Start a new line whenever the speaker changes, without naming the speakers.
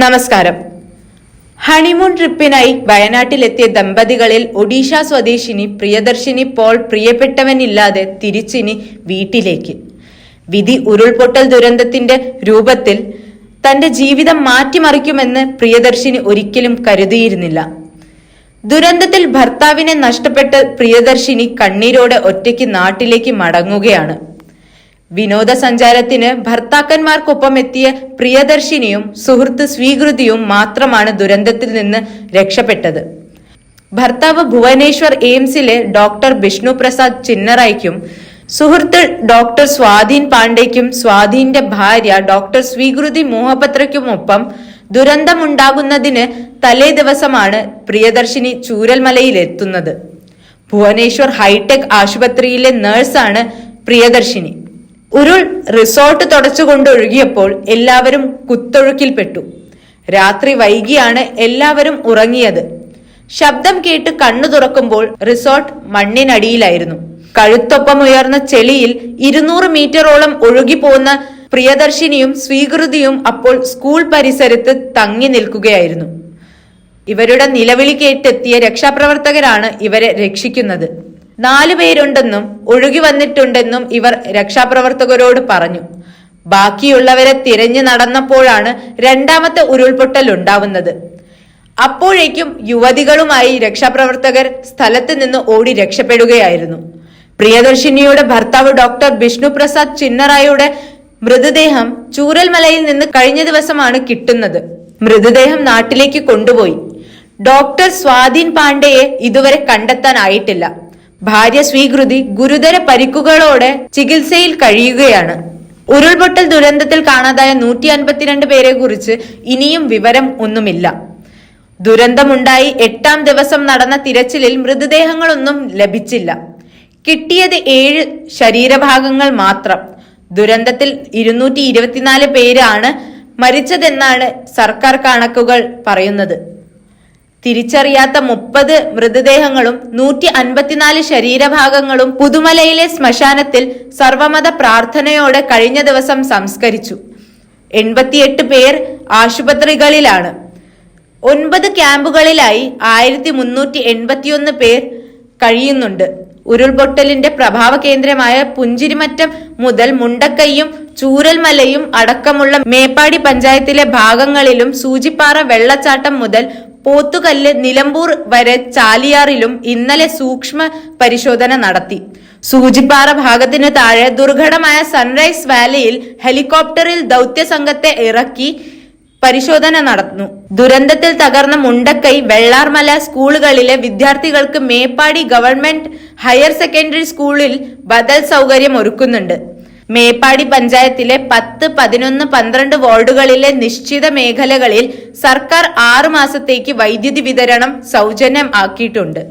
നമസ്കാരം. ഹണിമൂൺ ട്രിപ്പിനായി വയനാട്ടിലെത്തിയ ദമ്പതികളിൽ ഒഡീഷ സ്വദേശിനി പ്രിയദർശിനി പോൾ പ്രിയപ്പെട്ടവനില്ലാതെ തിരിച്ചിനി വീട്ടിലേക്ക്. വിധി ഉരുൾപൊട്ടൽ ദുരന്തത്തിന്റെ രൂപത്തിൽ തന്റെ ജീവിതം മാറ്റിമറിക്കുമെന്ന് പ്രിയദർശിനി ഒരിക്കലും കരുതിയിരുന്നില്ല. ദുരന്തത്തിൽ ഭർത്താവിനെ നഷ്ടപ്പെട്ട് പ്രിയദർശിനി കണ്ണീരോടെ ഒറ്റയ്ക്ക് നാട്ടിലേക്ക് മടങ്ങുകയാണ്. വിനോദസഞ്ചാരത്തിന് ഭർത്താക്കന്മാർക്കൊപ്പം എത്തിയ പ്രിയദർശിനിയും സുഹൃത്ത് സ്വീകൃതിയും മാത്രമാണ് ദുരന്തത്തിൽ നിന്ന് രക്ഷപ്പെട്ടത്. ഭർത്താവ് ഭുവനേശ്വർ എയിംസിലെ ഡോക്ടർ ബിഷ്ണു പ്രസാദ് ചിന്നറായിക്കും സുഹൃത്ത് ഡോക്ടർ സ്വാധീൻ പാണ്ഡേക്കും സ്വാധീന്റെ ഭാര്യ ഡോക്ടർ സ്വീകൃതി മോഹപത്രയ്ക്കുമൊപ്പം ദുരന്തമുണ്ടാകുന്നതിന് തലേ ദിവസമാണ് പ്രിയദർശിനി ചൂരൽമലയിലെത്തുന്നത്. ഭുവനേശ്വർ ഹൈടെക് ആശുപത്രിയിലെ നഴ്സാണ് പ്രിയദർശിനി. ഉരുൾ റിസോർട്ട് തുടച്ചുകൊണ്ട് ഒഴുകിയപ്പോൾ എല്ലാവരും കുത്തൊഴുക്കിൽപ്പെട്ടു രാത്രി വൈകിയാണ് എല്ലാവരും ഉറങ്ങിയത്. ശബ്ദം കേട്ട് കണ്ണു തുറക്കുമ്പോൾ റിസോർട്ട് മണ്ണിനടിയിലായിരുന്നു. കഴുത്തൊപ്പം ഉയർന്ന ചെളിയിൽ ഇരുന്നൂറ് മീറ്ററോളം ഒഴുകിപ്പോകുന്ന പ്രിയദർശിനിയും സ്വീകൃതിയും അപ്പോൾ സ്കൂൾ പരിസരത്ത് തങ്ങി നിൽക്കുകയായിരുന്നു. ഇവരുടെ നിലവിളി കേട്ടെത്തിയ രക്ഷാപ്രവർത്തകരാണ് ഇവരെ രക്ഷിക്കുന്നത്. നാലു പേരുണ്ടെന്നും ഒഴുകി വന്നിട്ടുണ്ടെന്നും ഇവർ രക്ഷാപ്രവർത്തകരോട് പറഞ്ഞു. ബാക്കിയുള്ളവരെ തിരഞ്ഞു നടന്നപ്പോഴാണ് രണ്ടാമത്തെ ഉരുൾപൊട്ടൽ ഉണ്ടാവുന്നത്. അപ്പോഴേക്കും യുവതികളുമായി രക്ഷാപ്രവർത്തകർ സ്ഥലത്ത് നിന്ന് ഓടി രക്ഷപ്പെടുകയായിരുന്നു. പ്രിയദർശിനിയുടെ ഭർത്താവ് ഡോക്ടർ വിഷ്ണു പ്രസാദ് ചിന്നറായുടെ മൃതദേഹം ചൂരൽമലയിൽ നിന്ന് കഴിഞ്ഞ ദിവസമാണ് കിട്ടുന്നത്. മൃതദേഹം നാട്ടിലേക്ക് കൊണ്ടുപോയി. ഡോക്ടർ സ്വാധീൻ പാണ്ഡെയെ ഇതുവരെ കണ്ടെത്താനായിട്ടില്ല. ഭാര്യ സ്വീകൃതി ഗുരുതര പരിക്കുകളോടെ ചികിത്സയിൽ കഴിയുകയാണ്. ഉരുൾപൊട്ടൽ ദുരന്തത്തിൽ കാണാതായ നൂറ്റി അൻപത്തിരണ്ട് പേരെ കുറിച്ച് ഇനിയും വിവരം ഒന്നുമില്ല. ദുരന്തമുണ്ടായി എട്ടാം ദിവസം നടന്ന തിരച്ചിലിൽ മൃതദേഹങ്ങളൊന്നും ലഭിച്ചില്ല. കിട്ടിയത് ഏഴ് ശരീരഭാഗങ്ങൾ മാത്രം. ദുരന്തത്തിൽ ഇരുന്നൂറ്റി ഇരുപത്തിനാല് പേരാണ് മരിച്ചതെന്നാണ് സർക്കാർ കണക്കുകൾ പറയുന്നത്. തിരിച്ചറിയാത്ത മുപ്പത് മൃതദേഹങ്ങളും നൂറ്റി അൻപത്തിനാല് ശരീരഭാഗങ്ങളും പുതുമലയിലെ ശ്മശാനത്തിൽ സർവമത പ്രാർത്ഥനയോടെ കഴിഞ്ഞ ദിവസം സംസ്കരിച്ചു. എൺപത്തിയെട്ട് പേർ ആശുപത്രികളിലാണ്. ഒൻപത് ക്യാമ്പുകളിലായി ആയിരത്തി മുന്നൂറ്റി എൺപത്തിയൊന്ന് പേർ കഴിയുന്നുണ്ട്. ഉരുൾപൊട്ടലിന്റെ പ്രഭാവ കേന്ദ്രമായ പുഞ്ചിരിമറ്റം മുതൽ മുണ്ടക്കയ്യും ചൂരൽമലയും അടക്കമുള്ള മേപ്പാടി പഞ്ചായത്തിലെ ഭാഗങ്ങളിലും സൂചിപ്പാറ വെള്ളച്ചാട്ടം മുതൽ പോത്തുകല്ല് നിലമ്പൂർ വരെ ചാലിയാറിലും ഇന്നലെ സൂക്ഷ്മ പരിശോധന നടത്തി. സൂചിപ്പാറ ഭാഗത്തിന് താഴെ ദുർഘടമായ സൺറൈസ് വാലിയിൽ ഹെലികോപ്റ്ററിൽ ദൗത്യ സംഘത്തെ ഇറക്കി പരിശോധന നടന്നു. ദുരന്തത്തിൽ തകർന്ന മുണ്ടക്കൈ വെള്ളാർമല സ്കൂളുകളിലെ വിദ്യാർത്ഥികൾക്ക് മേപ്പാടി ഗവൺമെന്റ് ഹയർ സെക്കൻഡറി സ്കൂളിൽ ബദൽ സൗകര്യം ഒരുക്കുന്നുണ്ട് മേപ്പാടി പഞ്ചായത്തിലെ പത്ത് പതിനൊന്ന് പന്ത്രണ്ട് വാർഡുകളിലെ നിശ്ചിത മേഖലകളിൽ സർക്കാർ ആറു മാസത്തേക്ക് വൈദ്യുതി വിതരണം സൗജന്യം ആക്കിയിട്ടുണ്ട്.